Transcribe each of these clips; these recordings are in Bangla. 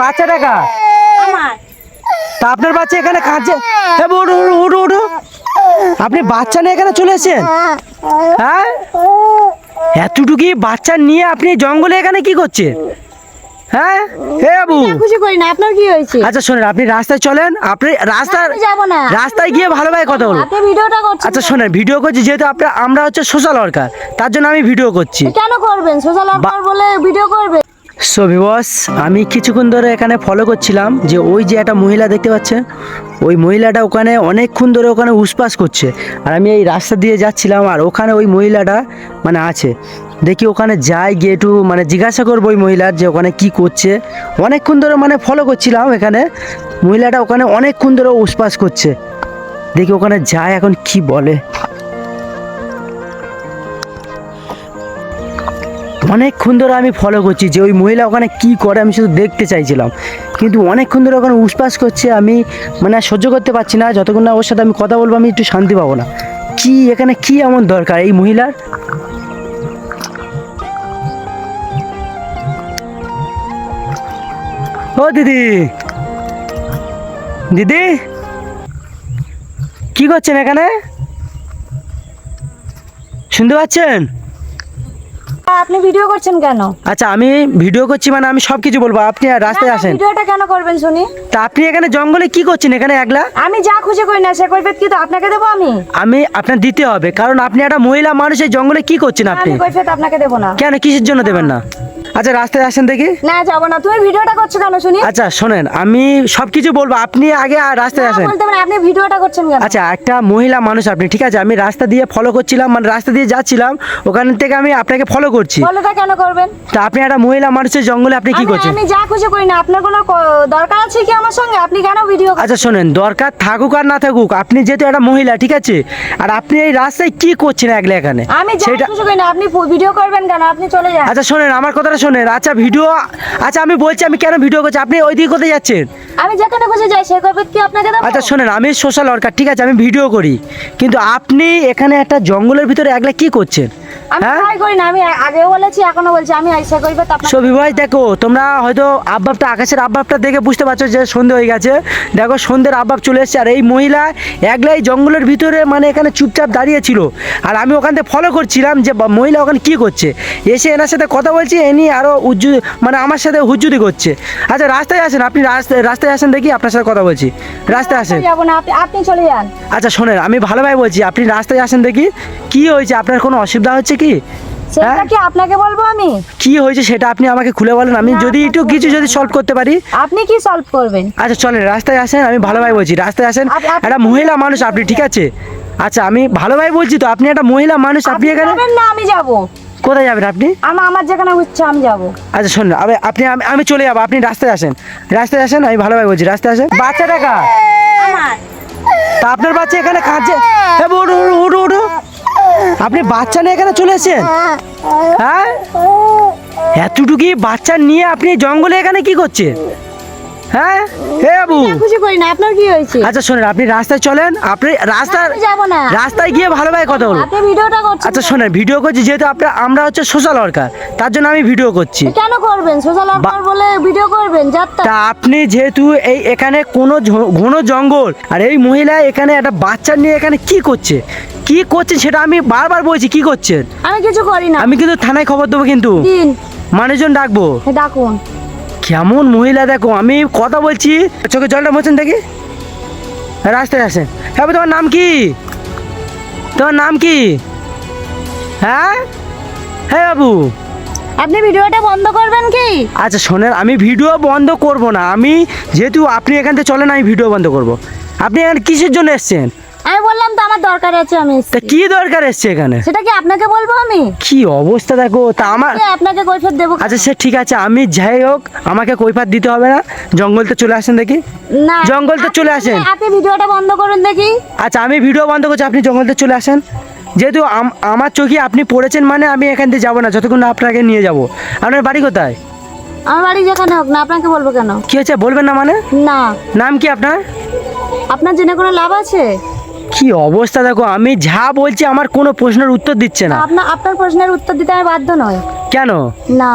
বাচ্চাটা কা আমার। তা আপনার বাচ্চা এখানে কাঁদছে? উঠো উঠো, উঠো আপনি বাচ্চা নিয়ে এখানে চলে এসেছেন? হ্যাঁ? এতটুকু বাচ্চা নিয়ে আপনি জঙ্গলে এখানে কি করছেন? হ্যাঁ? হে বাবু। খুশি করি না। আপনার কি হয়েছে? আচ্ছা শোনেন আপনি রাস্তায় চলেন। আপনি রাস্তার আমি না। রাস্তায় গিয়ে ভালোভাবে কথা বলুন। আপনি ভিডিওটা করছেন আচ্ছা শোনেন ভিডিও করছি যেহেতু আমরা হচ্ছে সোশ্যাল ওয়ার্কার। তার জন্য আমি ভিডিও করছি। কেন করবেন? সোশ্যাল ওয়ার্কার বলে ভিডিও করবে সো ভিবস আমি কিছুক্ষণ ধরে এখানে ফলো করছিলাম যে ওই যে একটা মহিলা দেখতে পাচ্ছেন ওই মহিলাটা ওখানে অনেকক্ষণ ধরে ওখানে উসপাস করছে। আর আমি এই রাস্তা দিয়ে যাচ্ছিলাম আর ওখানে ওই মহিলাটা মানে আছে। দেখি ওখানে যাই গিয়ে একটু মানে জিজ্ঞাসা করব ওই মহিলার যে ওখানে কি করছে। অনেকক্ষণ ধরে মানে ফলো করছিলাম এখানে। মহিলাটা ওখানে অনেকক্ষণ ধরে উসপাস করছে। দেখি ওখানে যায় এখন কি বলে। অনেকক্ষণ ধরে আমি ফলো করছি যে ওই মহিলা ওখানে কি করে, আমি শুধু দেখতে চাইছিলাম। কিন্তু অনেকক্ষণ ধরে ওখানে উসপাস করছে, আমি মানে সহ্য করতে পারছি না, যতক্ষণ না ওর সাথে আমি কথা বলব, আমি একটু শান্তি পাবো না। কি, এখানে কি এমন দরকার এই মহিলার? ও দিদি। দিদি? কি করছেন এখানে? শুনতে পাচ্ছেন? আপনি ভিডিও করছেন কেন? আচ্ছা আমি ভিডিও করছি মানে আমি সবকিছু বলব। আপনি রাস্তায় আসেন। ভিডিওটা কেন করবেন শুনি? তা আপনি এখানে জঙ্গলে কি করছেন এখানে একলা? আমি যা খুঁজে করি না সে কৈফিয়ত কি তো আপনাকে দেবো আমি? আমি আপনার দিতে হবে কারণ আপনি একটা মহিলা মানুষের এই জঙ্গলে কি করছেন আপনি? কৈফিয়ত আপনাকে দেবো না। কেন কিসের জন্য দেবেন না? আচ্ছা রাস্তায় আসেন দেখি। না যাব না। তুমি ভিডিওটা করছ কেন শুনি? আচ্ছা শোনেন আমি সব কিছু বলব। আপনি আগে আর রাস্তায় আসেন। বলতে পারেন আপনি ভিডিওটা করছেন কেন? আচ্ছা একটা মহিলা মানুষ আপনি ঠিক আছে? আমি রাস্তা দিয়ে ফলো করছিলাম মানে রাস্তা দিয়ে যাচ্ছিলাম ওখান থেকে আমি আপনাকে ফলো করছি। ফলোটা কেন করবেন? তা আপনি একটা মহিলা মানুষের জঙ্গলে আপনি কি করছেন? আমি যা খুশি করি না। আপনার কোনো দরকার আছে কি আমার সঙ্গে? আপনি কেন ভিডিও আচ্ছা শোনেন দরকার থাকুক আর না থাকুক আপনি যেহেতু একটা মহিলা ঠিক আছে? আর আপনি এই রাস্তায় কি করছেন একলা এখানে? আমি যা খুশি করি না। আপনি ভিডিও করবেন কেন? আপনি চলে যান। আচ্ছা শোনেন আমার কথাটা শোনেন আচ্ছা ভিডিও আচ্ছা আমি বলছি আমি কেন ভিডিও করছি? আপনি ওই দিকে কোথায় যাচ্ছেন? আমি যেখানে বসে যাই সে কৈফিয়ত কি আপনাকে দেবো? আচ্ছা শোনেন আমি সোশ্যাল ওয়ার্কার ঠিক আছে আমি ভিডিও করি। কিন্তু আপনি এখানে একটা জঙ্গলের ভিতরে একলা কি করছেন? আমি হ্যাঁ? ভয় করি না আমি আগেও বলেছি এখনও বলছি আমি দেখো তোমরা হয়তো আব্বাবটা আকাশের আব্বাবটা দেখে বুঝতে পারছ যে সন্ধে হয়ে গেছে। দেখো সন্ধ্যের আব্বাব চলে এসেছে আর এই মহিলা একলাই জঙ্গলের ভিতরে মানে এখানে চুপচাপ দাঁড়িয়ে ছিল। আর আমি ওখান থেকে ফলো করছিলাম যে মহিলা ওখানে কি করছে। এসে এনার সাথে কথা বলছি এনি আরও উজ্জু মানে আমার সাথে হুজ্জুদি করছে। আচ্ছা রাস্তায় আসেন আপনি রাস্তায় আসেন দেখি আপনার সাথে কথা বলছি। রাস্তায় আসেন। আপনি আপনি চলে যান। আচ্ছা শোনেন আমি ভালোভাবে বলছি আপনি রাস্তায় আসেন দেখি কি হয়েছে আপনার কোনো অসুবিধা হচ্ছে কি? সেটা হ্যাঁ? কি আপনাকে বলব আমি? কি হয়েছে সেটা আপনি আমাকে খুলে বলেন। আমি যদি একটু কিছু যদি। সলভ করতে পারি। আপনি কি সলভ করবেন? আচ্ছা চলেন রাস্তায় আসেন আমি ভালোভাবে বলছি। রাস্তায় আসেন একটা মহিলা মানুষ আপনি ঠিক আছে? আচ্ছা আমি ভালোভাবে বলছি তো আপনি একটা মহিলা মানুষ আপনি এখানে না আমি যাব। কোথায় যাবেন আপনি? আমার আমার যেখানে হচ্ছে আমি যাব। আচ্ছা শুনুন আমি- আপনি আমি- চলে যাব আপনি রাস্তায় আসেন। রাস্তায় আসেন আমি ভালোভাবে বলছি রাস্তায় আসেন। বাচ্চাটা কা আমার। তা আপনার বাচ্চা এখানে কাঁদছে। উঠো উঠো, উঠো উঠো। আপনি বাচ্চা নিয়ে এখানে চলে এসেছেন? হ্যাঁ? এতটুকু বাচ্চা নিয়ে আপনি জঙ্গলে এখানে কি করছে হ্যাঁ? হে বাবু! করি না আপনার কি হয়েছে? আচ্ছা শোনেন আপনি রাস্তায় চলেন আপনি রাস্তার যাব না। রাস্তায় গিয়ে ভালোভাবে কথা বলুন। আপনি ভিডিওটা করছেন আচ্ছা? শোনেন ভিডিও করছি যেহেতু আপনার আমরা হচ্ছে সোশ্যাল ওয়ার্কার তার জন্য আমি ভিডিও করছি। কেন করবেন? সোশ্যাল ওয়ার্কার বলে ভিডিও করবেন যাত্রা। তা আপনি যেহেতু এই এখানে কোনো ঘন জঙ্গল আর এই মহিলা এখানে একটা বাচ্চা নিয়ে এখানে কি করছে? কি করছেন সেটা আমি বারবার বলছি কি করছেন? আমি কিছু করি না। আমি কিন্তু থানায় খবর দেবো কিন্তু। মানুষজন ডাকবো। এ ডাকুন। কেমন মহিলা দেখো আমি কথা বলছি। চোখে জলটা মোছেন দেখি? রাস্তায় আসেন হ্যাঁ তোমার নাম কি? তোমার নাম কি? হ্যাঁ? হ্যাঁ বাবু। আপনি ভিডিওটা বন্ধ করবেন কি? আচ্ছা শোনেন আমি ভিডিও বন্ধ করব না। আমি যেহেতু আপনি এখান থেকে চলেন আমি ভিডিও বন্ধ করব। আপনি এখানে কিসের জন্য এসছেন? আমি বললাম তো আমার দরকার আছে আমি তা। কি দরকার এসছে এখানে? সেটা কি আপনাকে বলব আমি? কি অবস্থা দেখো তা আমার আপনাকে কৈফিয়ত দেবো আচ্ছা সে ঠিক আছে আমি যাই হোক আমাকে কৈফাত দিতে হবে না। জঙ্গল তো চলে আসেন দেখি। না জঙ্গল তো চলে আসেন। আপনি ভিডিওটা বন্ধ করুন দেখি। আচ্ছা আমি ভিডিও বন্ধ করছি আপনি জঙ্গলতে চলে আসেন। যেহেতু আমার চোখে আপনি পড়েছেন মানে আমি এখান থেকে যাব না যতক্ষণ না আপনাকে নিয়ে যাব। আপনার বাড়ি কোথায়? আমার বাড়ি যেখানে হোক না আপনাকে বলব কেন? কি হচ্ছে বলবেন না মানে? না। নাম কি আপনার? আপনার জেনে কোনো লাভ আছে? কি অবস্থা দেখো আমি যা বলছি আমার কোনো প্রশ্নের উত্তর দিচ্ছে না। আপনার আপনার প্রশ্নের উত্তর দিতে আমি বাধ্য নয় কেন? না।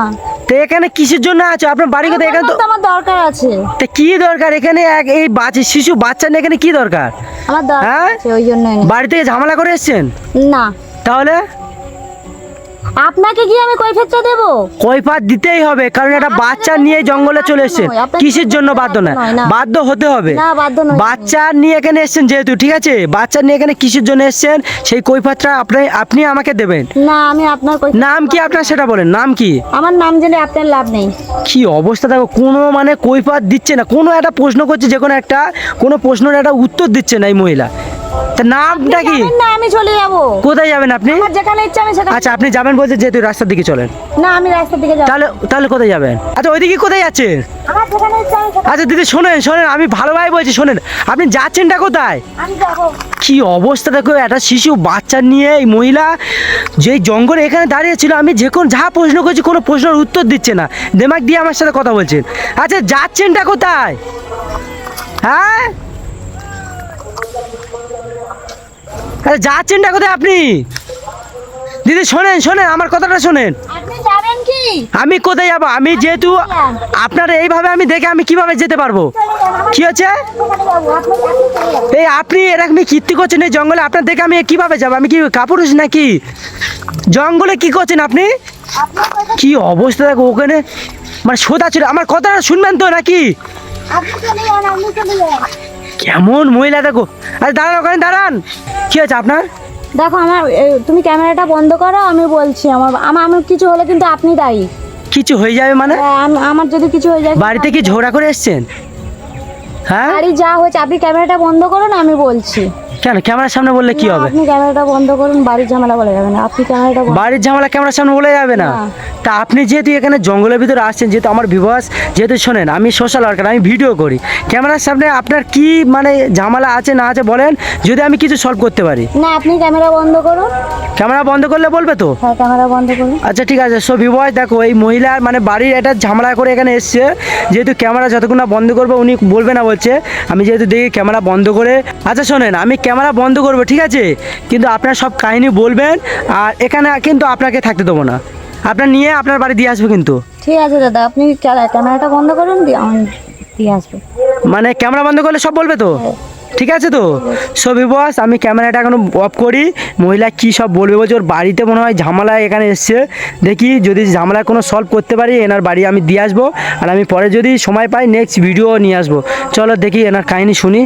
তো এখানে কিসের জন্য আছো? আপনার বাড়ি কোথায়? এখানে তো আমার দরকার আছে। তো কি দরকার? এখানে এক এই বাচ্চা শিশু বাচ্চা নিয়ে এখানে কি দরকার? আমার দরকার হ্যাঁ? আছে ওই জন্য বাড়ি থেকে ঝামেলা করে এসেছেন? না। তাহলে? আপনাকে কি আমি কৈফিয়তটা দেবো? কৈফাত দিতেই হবে কারণ একটা বাচ্চা নিয়ে জঙ্গলে চলে এসছেন কিসের জন্য বাধ্য না। বাধ্য হতে হবে। না বাধ্য নয়। বাচ্চা নিয়ে এখানে এসেছেন যেহেতু ঠিক আছে? বাচ্চা নিয়ে এখানে কিসের জন্য এসেছেন? সেই কৈফাতটা আপনি আপনি আমাকে দেবেন। না আমি আপনার কৈফিয়ত নাম কি আপনার সেটা বলেন নাম কি? আমার নাম জেনে আপনার লাভ নেই। কি অবস্থা দেখো কোনো মানে কৈফাত দিচ্ছে না কোনো একটা প্রশ্ন করছে যে কোনো একটা কোনো প্রশ্নের একটা উত্তর দিচ্ছে না এই মহিলা। তা নামটা কি? না আমি চলে যাব। কোথায় যাবেন আপনি? আমার যেখানে ইচ্ছা আমি সেখানে আচ্ছা আপনি যাবেন বলছে যেহেতু রাস্তার দিকে চলেন। না আমি রাস্তার দিকে যাব। তাহলে তাহলে কোথায় যাবেন? আচ্ছা ওইদিকে কোথায় যাচ্ছেন আমার যেখানে ইচ্ছা আচ্ছা দিদি শোনেন শোনেন আমি ভালোভাবে বলছি শোনেন আপনি যাচ্ছেনটা কোথায়? আমি যাব। কি অবস্থা দেখো একটা শিশু বাচ্চা নিয়ে এই মহিলা যেই জঙ্গলে এখানে দাঁড়িয়ে ছিল আমি যে কোন যা প্রশ্ন করছি কোনো প্রশ্নের উত্তর দিচ্ছে না। দেমাগ দিয়ে আমার সাথে কথা বলছেন। আচ্ছা যাচ্ছেনটা কোথায়? হ্যাঁ? আরে যাচ্ছেনটা কোথায় আপনি। দিদি শোনেন শোনেন আমার কথাটা শোনেন। আমি কোথায় যাব? আমি যেহেতু আপনার এইভাবে আমি দেখে আমি কীভাবে যেতে পারব? কি হচ্ছে? এই আপনি এরকম কীর্তি করছেন এই জঙ্গলে? আপনার দেখে আমি কীভাবে যাব? আমি কি কাপুরুষ নাকি? জঙ্গলে কি করছেন আপনি? কি অবস্থা দেখো ওখানে। মানে সোদা ছিল আমার কথাটা শুনবেন তো নাকি? কেমন মহিলা দেখো। আরে দাঁড়ান ওখানে দাঁড়ান। কি আছে আপনার? দেখো আমার তুমি ক্যামেরাটা বন্ধ করো আমি বলছি আমার আমার আমার কিছু হলে কিন্তু আপনি দায়ী। কিছু হয়ে যাবে মানে? হ্যাঁ, আমার যদি কিছু হয়ে যায় বাড়িতে কি ঝগড়া করে এসছেন? হ্যাঁ? বাড়ি যা হয়েছে আপনি ক্যামেরাটা বন্ধ করুন আমি বলছি। কেন? ক্যামেরার সামনে বললে কি হবে? আপনি ক্যামেরাটা বন্ধ করুন বাড়ির ঝামেলা বলে যাবে না। আপনি ক্যামেরাটা বাড়ির ঝামেলা ক্যামেরার সামনে বলে যাবে না। তা আপনি যেহেতু এখানে জঙ্গলের ভিতরে আসছেন যেহেতু আমার বিবাস যেহেতু শোনেন আমি সোশ্যাল ওয়ার্কার আমি ভিডিও করি। ক্যামেরার সামনে আপনার কি মানে ঝামেলা আছে না আছে বলেন যদি আমি কিছু সলভ করতে পারি। না আপনি ক্যামেরা বন্ধ করুন। ক্যামেরা বন্ধ করলে বলবে তো? হ্যাঁ ক্যামেরা বন্ধ করুন। আচ্ছা ঠিক আছে। সো বিবয় দেখো এই মহিলার মানে বাড়ির একটা ঝামেলা করে এখানে এসছে। যেহেতু ক্যামেরা যতক্ষণ না বন্ধ করবে উনি বলবে না বলছে আমি যেহেতু দেখি ক্যামেরা বন্ধ করে আচ্ছা শোনেন আমি ক্যামেরা বন্ধ করব ঠিক আছে? কিন্তু আপনার সব কাহিনী বলবেন আর এখানে কিন্তু আপনাকে থাকতে দেবো না। আপনার নিয়ে আপনার বাড়ি দিয়ে আসব কিন্তু। ঠিক আছে দাদা আপনি ক্যামেরাটা বন্ধ করুন দিয়ে আমি দিয়ে আসব। মানে ক্যামেরা বন্ধ করলে সব বলবে তো? ঠিক আছে তো? সবই বস আমি ক্যামেরাটা এখন অফ করি। মহিলা কি সব বলবে? বলছে ওর বাড়িতে মনে হয় ঝামেলা এখানে এসছে। দেখি যদি ঝামেলা কোনো সলভ করতে পারি, এনার বাড়ি আমি দিয়ে আসব। আর আমি পরে যদি সময় পাই নেক্সট ভিডিও নিয়ে আসব। চলো দেখি এনার কাহিনী শুনি।